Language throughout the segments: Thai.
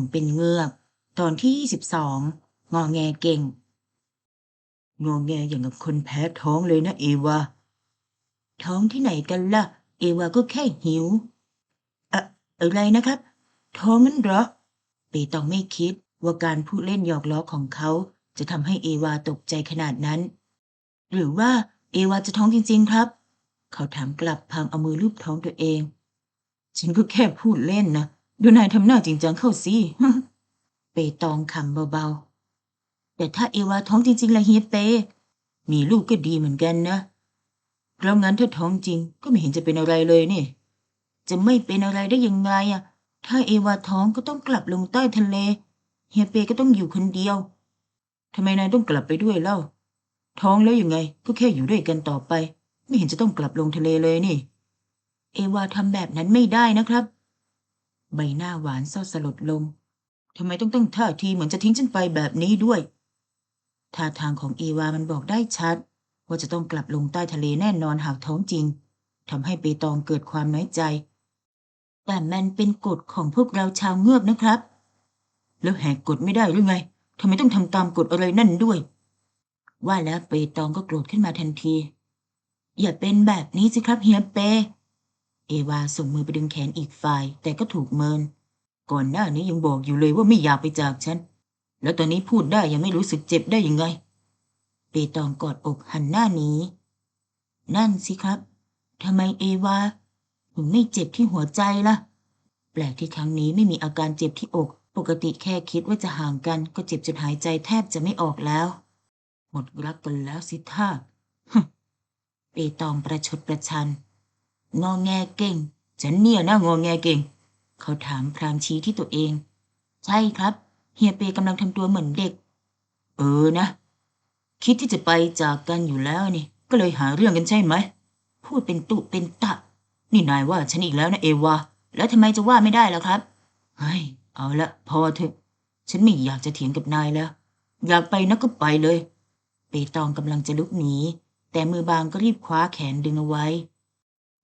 มเป็นเงือก ตอนที่ 22 งอแงเก่ง งอแงอย่างกับคนแพ้ท้องเลยนะเอวา ท้องที่ไหนกันล่ะ เอวาก็แค่หิว อะอะไรนะครับ ท้องนั้นเหรอเปตองไม่คิดว่าการพูดเล่นหยอกล้อของเขา จะทำให้เอวาตกใจขนาดนั้น หรือว่าเอวาจะท้องจริง ๆ ครับ เขาถามกลับพลางเอามือลูบท้องตัวเอง ฉันก็แค่พูดเล่นนะ ดูนายทำหน้าจริงจังเข้าสิเปตองคำเบาๆ แต่ถ้าเอวาท้องจริงๆละเฮียเป มีลูกก็ดีเหมือนกันนะ เพราะงั้นถ้าท้องจริงก็ไม่เห็นจะเป็นอะไรเลยนี่ จะไม่เป็นอะไรได้ยังไงอะถ้าเอวาท้องก็ต้องกลับลงใต้ทะเล เฮียเปก็ต้องอยู่คนเดียว ทำไมนายต้องกลับไปด้วยเล่า ท้องแล้วยังไง ก็แค่อยู่ด้วยกันต่อไป ไม่เห็นจะต้องกลับลงทะเลเลยนี่ เอวาทำแบบนั้นไม่ได้นะครับ ใบหน้าหวานเศร้าสลดลงทำไมต้องตั้งท่าทีเหมือนจะทิ้งฉันไปแบบนี้ด้วยท่าทางของเอวามันบอกได้ชัด ว่าจะต้องกลับลงใต้ทะเลแน่นอนหากท้องจริงทำให้เปตองเกิดความน้อยใจ แต่มันเป็นกฎของพวกเราชาวเงือกนะครับ แล้วแหกกฎไม่ได้หรือไงทำไมต้องทำตามกฎอะไรนั่นด้วย ว่าแล้วเปตองก็โกรธขึ้นมาทันที อย่าเป็นแบบนี้สิครับเฮียเป เอวาส่งมือไปดึงแขนอีกฝ่าย แต่ก็ถูกเมิน ก่อนหน้านี้ยังบอกอยู่เลยว่าไม่อยากไปจากฉัน แล้วตอนนี้พูดได้ยังไม่รู้สึกเจ็บได้ยังไง เปตองกอดอกหันหน้าหนีนั่นสิครับทำไมเอวาถึงไม่เจ็บที่หัวใจล่ะ แปลกที่ครั้งนี้ไม่มีอาการเจ็บที่อก ปกติแค่คิดว่าจะห่างกัน ก็เจ็บจนหายใจแทบจะไม่ออกแล้ว หมดรักกันแล้วสิท่าเปตองประชดประชัน งอแงเก่ง ฉันเนี่ยนะงอแงเก่ง เขาถามพรางชี้ที่ตัวเอง ใช่ครับ เฮียเปกำลังทำตัวเหมือนเด็ก เออนะ คิดที่จะไปจากกันอยู่แล้วนี่ ก็เลยหาเรื่องกันใช่ไหม พูดเป็นตุเป็นตะ นี่นายว่าฉันอีกแล้วนะเอวา แล้วทำไมจะว่าไม่ได้ล่ะครับ เฮ้ย เอาละพอเถอะ ฉันไม่อยากจะเถียงกับนายแล้ว อยากไปนะก็ไปเลย เปตองกำลังจะลุกหนี แต่มือบางก็รีบคว้าแขนดึงเอาไว้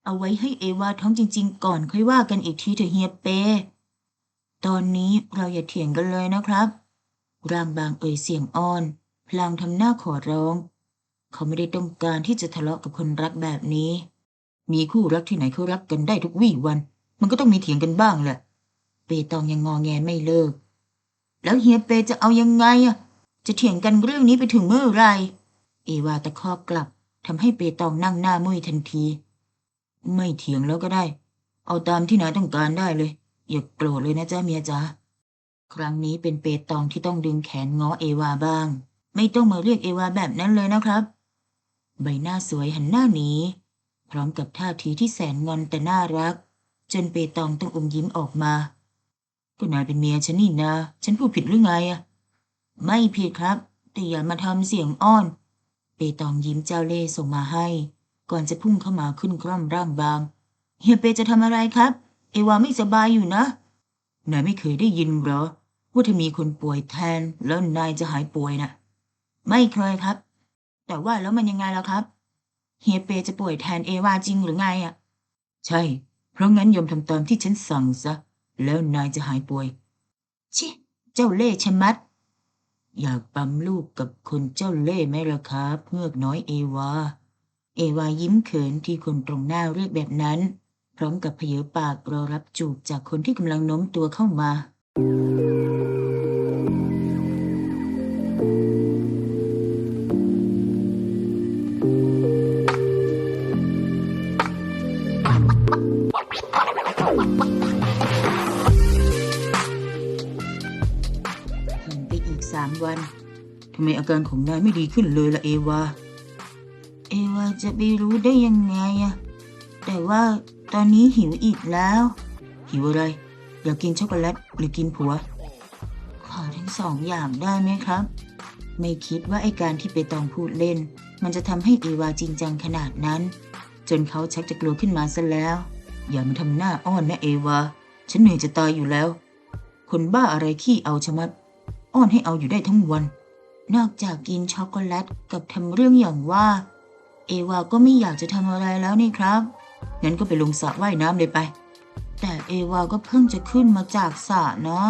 เอาไว้ให้เอวาท้องจริง ๆ ก่อนค่อยว่ากันอีกทีเถอะเฮียเป ตอนนี้เราอย่าเถียงกันเลยนะครับร่างบางเอ่ยเสียงอ่อน พลางทำหน้าขอร้อง เขาไม่ได้ต้องการที่จะทะเลาะกับคนรักแบบนี้ มีคู่รักที่ไหนเขารักกันได้ทุกวี่วัน มันก็ต้องมีเถียงกันบ้างแหละ เปตองยังงอแงไม่เลิก แล้วเฮียเปจะเอายังไงอะ จะเถียงกันเรื่องนี้ไปถึงเมื่อไร เอวาตะคอกกลับทำให้เปตองนั่งหน้ามุ้ยทันที ไม่เถียงแล้วก็ได้ เอาตามที่นายต้องการได้เลย อย่าโกรธเลยนะจ๊ะเมียจ๋าครั้งนี้เป็นเปตองที่ต้องดึงแขนง้อเอวาบ้าง ไม่ต้องมาเรียกเอวาแบบนั้นเลยนะครับ ใบหน้าสวยหันหน้าหนีพร้อมกับท่าทีที่แสนงอนแต่น่ารัก จนเปตองต้องอมยิ้มออกมา ก็นายเป็นเมียฉันนี่นาฉันพูดผิดหรือไงอะไม่ผิดครับ แต่อย่ามาทำเสียงอ้อน เปตองยิ้มเจ้าเล่ส่งมาให้ ก่อนจะพุ่งเข้ามาขึ้นกล้อมร่างบาง เฮียเปจะทำอะไรครับ เอวาไม่สบายอยู่นะ นายไม่เคยได้ยินเหรอ ว่าถ้ามีคนป่วยแทนแล้วนายจะหายป่วยน่ะ ไม่เคยครับ แต่ว่าแล้วมันยังไงล่ะครับ เฮียเปจะป่วยแทนเอวาจริงหรือไงอะ ใช่ เพราะงั้นยอมทำตามที่ฉันสั่งซะ แล้วนายจะหายป่วย ชิ เจ้าเล่ห์ชะมัดอยากปั๊มลูกกับคนเจ้าเล่ห์ไหมล่ะครับเงือกน้อยเอวา เอวายิ้มเขินที่คนตรงหน้าเรียกแบบนั้น พร้อมกับเพเยอปากรอรับจูบจากคนที่กำลังโน้มตัวเข้ามา ผ่านไปอีกสามวัน ทำไมอาการของนายไม่ดีขึ้นเลยล่ะเอวา เอวาจะไปรู้ได้ยังไงอะแต่ว่าตอนนี้หิวอีกแล้ว หิวอะไร อยากกินช็อกโกแลตหรือกินผัว ขอทั้งสองอย่างได้ไหมครับ ไม่คิดว่าไอการที่ไปตองพูดเล่น มันจะทำให้เอวาจริงจังขนาดนั้น จนเขาชักจะกลัวขึ้นมาซะแล้ว อย่ามาทำหน้าอ้อนนะเอวา ฉันเหนื่อยจะตายอยู่แล้ว คนบ้าอะไรขี้เอาชะมัด อ้อนให้เอาอยู่ได้ทั้งวัน นอกจากกินช็อกโกแลตกับทำเรื่องอย่างว่า เอวาก็ไม่อยากจะทำอะไรแล้วนี่ครับงั้นก็ไปลงสระว่ายน้ำเลยไป แต่เอวาก็เพิ่งจะขึ้นมาจากสระนะ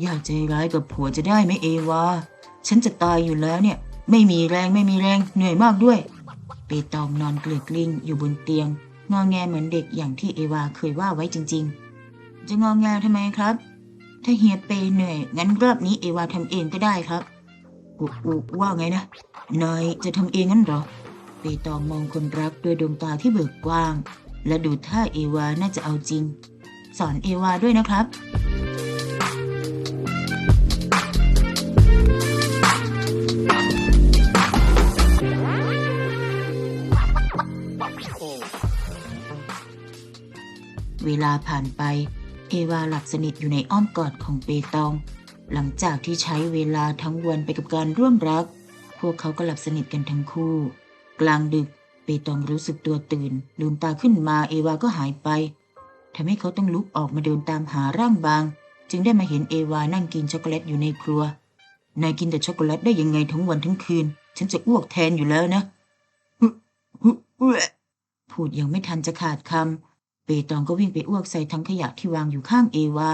อย่าใจร้ายกับผัวจะได้ไหมเอวา ฉันจะตายอยู่แล้วเนี่ย ไม่มีแรงไม่มีแรงเหนื่อยมากด้วย เปตองนอนเกลือกลิ้งอยู่บนเตียง งอแงเหมือนเด็กอย่างที่เอวาเคยว่าไว้จริง ๆ จะงอแงทำไมครับ ถ้าเฮียเปเหนื่อยงั้นรอบนี้เอวาทำเองก็ได้ครับอุว่าไงนะนายจะทำเองงั้นเหรอ ปตองมองคนรักด้วยดวงตาที่เบิกกว้าง และดูท่าเอวาน่าจะเอาจริง สอนเอวาด้วยนะครับเวลาผ่านไป เอวาหลับสนิทอยู่ในอ้อมกอดของเปตอง หลังจากที่ใช้เวลาทั้งวันไปกับการร่วมรัก พวกเขาก็หลับสนิทกันทั้งคู่ กลางดึกเปตองรู้สึกตัวตื่น ลืมตาขึ้นมาเอวาก็หายไปทำให้เขาต้องลุกออกมาเดินตามหาร่างบาง จึงได้มาเห็นเอวานั่งกินช็อกโกแลตอยู่ในครัวนายกินแต่ช็อกโกแลตได้ยังไงทั้งวันทั้งคืน ฉันจะอ้วกแทนอยู่แล้วนะฮึฮึเอื้อพูดยังไม่ทันจะขาดคำเปตองก็วิ่งไปอ้วกใส่ถังขยะที่วางอยู่ข้างเอวา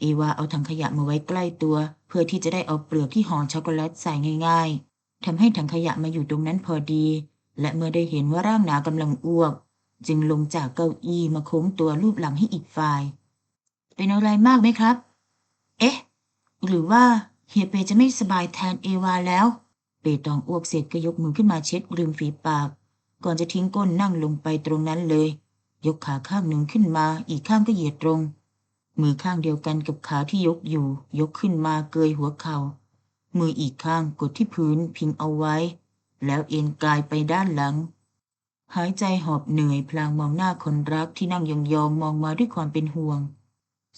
เอวาเอาถังขยะมาไว้ใกล้ตัว เพื่อที่จะได้เอาเปลือกที่ห่อช็อกโกแลตใส่ง่าย ๆทำให้ถังขยะมาอยู่ตรงนั้นพอดี และเมื่อได้เห็นว่าร่างหนากำลังอ้วก จึงลงจากเก้าอี้มาโค้งตัวรูปหลังให้อีกฝ่าย เป็นอะไรมากไหมครับ เอ๊ะ หรือว่าเฮียเปจะไม่สบายแทนเอวาแล้ว เปตองอ้วกเสร็จก็ยกมือขึ้นมาเช็ดริมฝีปาก ก่อนจะทิ้งก้นนั่งลงไปตรงนั้นเลย ยกขาข้างหนึ่งขึ้นมา อีกข้างก็เหยียดตรง มือข้างเดียวกันกับขาที่ยกอยู่ ยกขึ้นมาเกยหัวเขา่ามืออีกข้างกดที่พื้นพิงเอาไว้ แล้วเอ็นกายไปด้านหลัง หายใจหอบเหนื่อยพลางมองหน้าคนรักที่นั่งยองๆมองมาด้วยความเป็นห่วง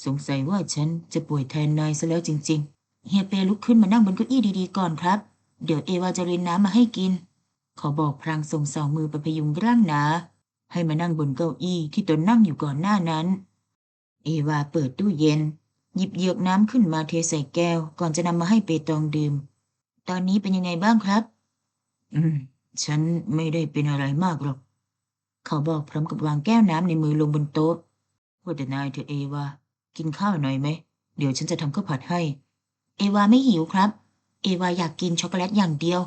สงสัยว่าฉันจะป่วยแทนนายซะแล้วจริง ๆ เฮียเปลุกขึ้นมานั่งบนเก้าอี้ดีๆก่อนครับ เดี๋ยวเอวาจะรินน้ำมาให้กิน ขอบอกพลางส่งสองมือไปพยุงร่างหนา ให้มานั่งบนเก้าอี้ที่ตนนั่งอยู่ก่อนหน้านั้น เอวาเปิดตู้เย็นหยิบเหยือกน้ำขึ้นมาเทใส่แก้ว ก่อนจะนำมาให้เปตองดื่ม ตอนนี้เป็นยังไงบ้างครับ อืม ฉันไม่ได้เป็นอะไรมากหรอก เขาบอกพร้อมกับวางแก้วน้ำในมือลงบนโต๊ะว่าแต่นายเธอเอวากินข้าวหน่อยไหม เดี๋ยวฉันจะทำข้าวผัดให้ เอวาไม่หิวครับ เอวาอยากกินช็อกโกแลตอย่างเดียว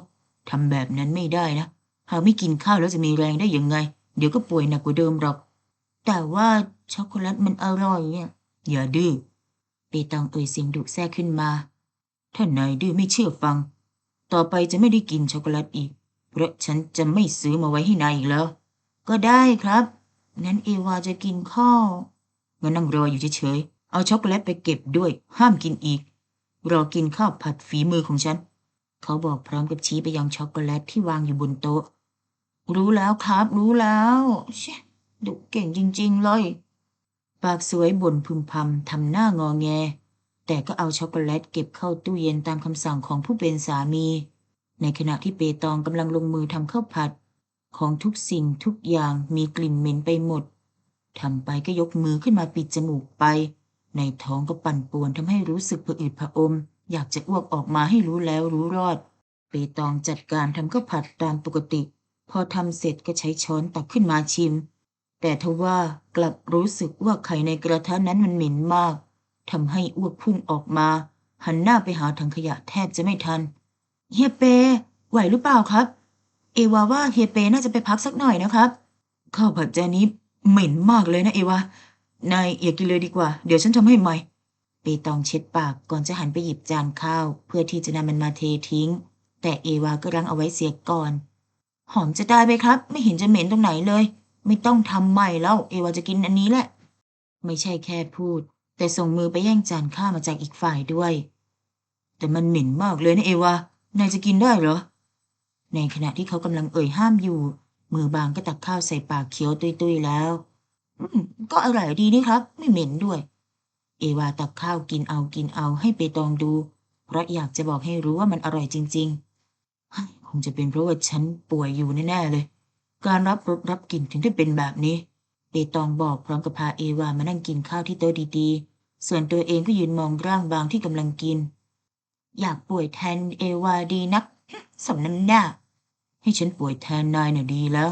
ทำแบบนั้นไม่ได้นะหากไม่กินข้าวแล้วจะมีแรงได้ยังไง เดี๋ยวก็ป่วยหนักกว่าเดิมหรอก แต่ว่าช็อกโกแลตมันอร่อยเนี่ยอย่าดื้อเปตองเอ่ยเสียงดุแทรกขึ้นมา ถ้านายดื้อไม่เชื่อฟัง ต่อไปจะไม่ได้กินช็อกโกแลตอีก เพราะฉันจะไม่ซื้อมาไว้ให้นายอีกแล้ว ก็ได้ครับ งั้นเอวาจะกินข้าวงั้นนั่งรออยู่เฉยๆ เอาช็อกโกแลตไปเก็บด้วย ห้ามกินอีก รอกินข้าวผัดฝีมือของฉัน เขาบอกพร้อมกับชี้ไปยังช็อกโกแลตที่วางอยู่บนโต๊ะ รู้แล้วครับ รู้แล้วเชะดุเก่งจริง ๆ เลย ปากสวยบ่นพึมพำทำหน้างอแง แต่ก็เอาช็อกโกแลตเก็บเข้าตู้เย็นตามคำสั่งของผู้เป็นสามี ในขณะที่เปตองกำลังลงมือทำข้าวผัด ของทุกสิ่งทุกอย่างมีกลิ่นเหม็นไปหมดทำไปก็ยกมือขึ้นมาปิดจมูกไป ในท้องก็ปั่นป่วนทำให้รู้สึกผะอืดผะอม อยากจะอ้วกออกมาให้รู้แล้วรู้รอด เปตองจัดการทำข้าวผัดตามปกติ พอทำเสร็จก็ใช้ช้อนตักขึ้นมาชิม แต่ทว่ากลับรู้สึกว่าไข่ในกระทะนั้นมันเหม็นมาก ทำให้อ้วกพุ่งออกมา หันหน้าไปหาถังขยะแทบจะไม่ทัน เฮียเป ไหวหรือเปล่าครับ เอวาว่าเฮียเปน่าจะไปพักสักหน่อยนะครับข้าวผัดจานนี้เหม็นมากเลยนะเอวานายอย่ากินเลยดีกว่า เดี๋ยวฉันทำให้ใหม่เปตองเช็ดปากก่อนจะหันไปหยิบจานข้าว เพื่อที่จะนำมันมาเททิ้ง แต่เอวาก็รั้งเอาไว้เสียก่อน หอมจะได้ไหมครับ ไม่เห็นจะเหม็นตรงไหนเลย ไม่ต้องทำใหม่แล้ว เอวาจะกินอันนี้แหละ ไม่ใช่แค่พูด แต่ส่งมือไปแย่งจานข้าวมาจากอีกฝ่ายด้วย แต่มันเหม็นมากเลยนะเอวานายจะกินได้เหรอ ในขณะที่เขากำลังเอ่ยห้ามอยู่ มือบางก็ตักข้าวใส่ปากเคี้ยวตุยๆแล้ว อืมก็อร่อยดีนี่ครับ ไม่เหม็นด้วย เอวาตักข้าวกินเอากินเอาให้เปตองดู เพราะอยากจะบอกให้รู้ว่ามันอร่อยจริงๆคงจะเป็นเพราะว่าฉันป่วยอยู่แน่ๆเลย การรับรสรับกลิ่นถึงได้เป็นแบบนี้ เปตองบอกพร้อมกับพาเอวามานั่งกินข้าวที่โต๊ะดีๆ ส่วนตัวเองก็ยืนมองร่างบางที่กำลังกิน อยากป่วยแทนเอวาดีนักสมน้ำหน้า ให้ฉันป่วยแทนนายน่ะดีแล้ว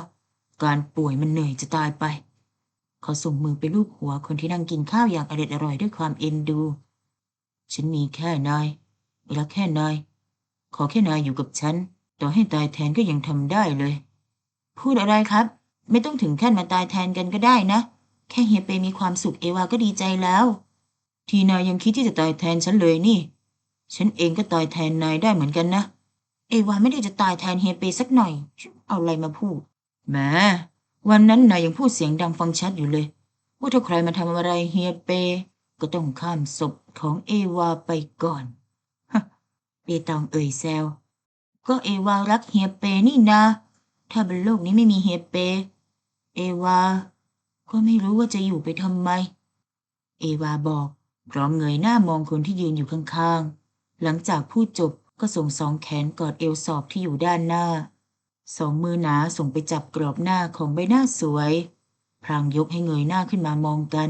การป่วยมันเหนื่อยจะตายไปขเขาส่งมือไปลูบหัวคนที่นั่งกินข้าวอย่างอร็ดอร่อยด้วยความเอ็นดู ฉันมีแค่นายรักแค่นาย ขอแค่นายอยู่กับฉัน ต่อให้ตายแทนก็ยังทำได้เลย พูดอะไรครับ ไม่ต้องถึงขั้นมาตายแทนกันก็ได้นะ แค่เฮียเปมีความสุขเอวาก็ดีใจแล้ว ทีนายยังคิดที่จะตายแทนฉันเลยนี่ ฉันเองก็ตายแทนนายได้เหมือนกันนะ เอวาไม่ได้จะตายแทนเฮียเปสักหน่อย เอาอะไรมาพูดแหมวันนั้นนายยังพูดเสียงดังฟังชัดอยู่เลย ว่าถ้าใครมาทำอะไรเฮียเป ก็ต้องข้ามศพของเอวาไปก่อนฮะเปตองเอ่ยแซวก็เอวารักเฮียเปนี่นะ ถ้าบนโลกนี้ไม่มีเฮียเป เอวา ก็ไม่รู้ว่าจะอยู่ไปทำไม เอวาบอก พร้อมเงยหน้ามองคนที่ยืนอยู่ข้างๆ หลังจากพูดจบก็ส่งสองแขนกอดเอวสอบที่อยู่ด้านหน้า สองมือหนาส่งไปจับกรอบหน้าของใบหน้าสวย พรางยกให้เงยหน้าขึ้นมามองกัน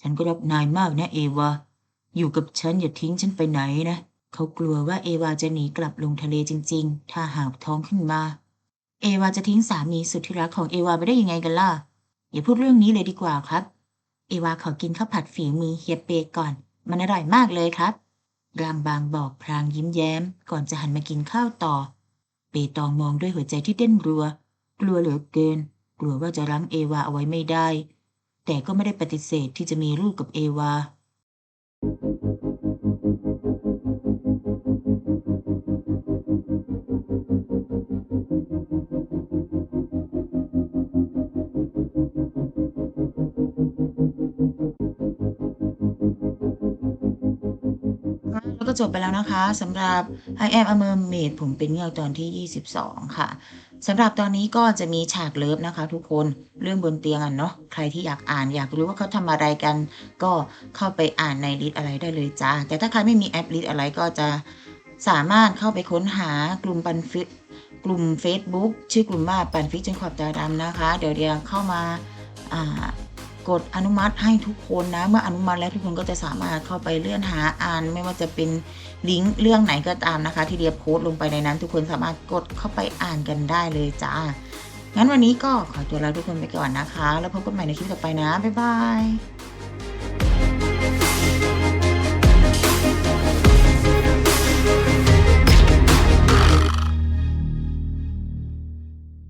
ฉันก็รักนายมากนะเอวา อยู่กับฉันอย่าทิ้งฉันไปไหนนะ เขากลัวว่าเอวาจะหนีกลับลงทะเลจริง ๆ ถ้าหากท้องขึ้นมา เอวาจะทิ้งสามีสุดที่รักของเอวาไปได้ยังไงกันล่ะ อย่าพูดเรื่องนี้เลยดีกว่าครับ เอวาขอกินข้าวผัดฝีมือเฮียเปก่อน มันอร่อยมากเลยครับรางบางบอกพรางยิ้มแย้ม ก่อนจะหันมากินข้าวต่อ เปตองมองด้วยหัวใจที่เต้นรัว กลัวเหลือเกิน กลัวว่าจะรั้งเอวาเอาไว้ไม่ได้ แต่ก็ไม่ได้ปฏิเสธที่จะมีลูกกับเอวา ก็จบไปแล้วนะคะสำหรับ I am a mermaid ผมเป็นเงือกตอนที่ 22 ค่ะสำหรับตอนนี้ก็จะมีฉากเลิฟนะคะ ทุกคนเรื่องบนเตียงอะเนาะใครที่อยากอ่านอยากรู้ว่าเขาทำอะไรกัน ก็เข้าไปอ่านในลิสอะไรได้เลยจ้า แต่ถ้าใครไม่มีแอปลิสอะไรก็จะสามารถเข้าไปค้นหากลุ่มปันฟิตกลุ่ม Facebook ชื่อกลุ่มว่าปันฟิตจนขอบตาดำนะคะ เดี๋ยวเดียวเข้ามาอ่า กดอนุมัติให้ทุกคนนะ เมื่ออนุมัติแล้วทุกคนก็จะสามารถเข้าไปเลื่อนหาอ่าน ไม่ว่าจะเป็นลิงก์เรื่องไหนก็ตามนะคะ ที่เดียโพสต์ลงไปในนั้น ทุกคนสามารถกดเข้าไปอ่านกันได้เลยจ้างั้นวันนี้ก็ขอตัวลาทุกคนไปก่อนนะคะ แล้วพบกันใหม่ในคลิปต่อไปนะบ๊ายบาย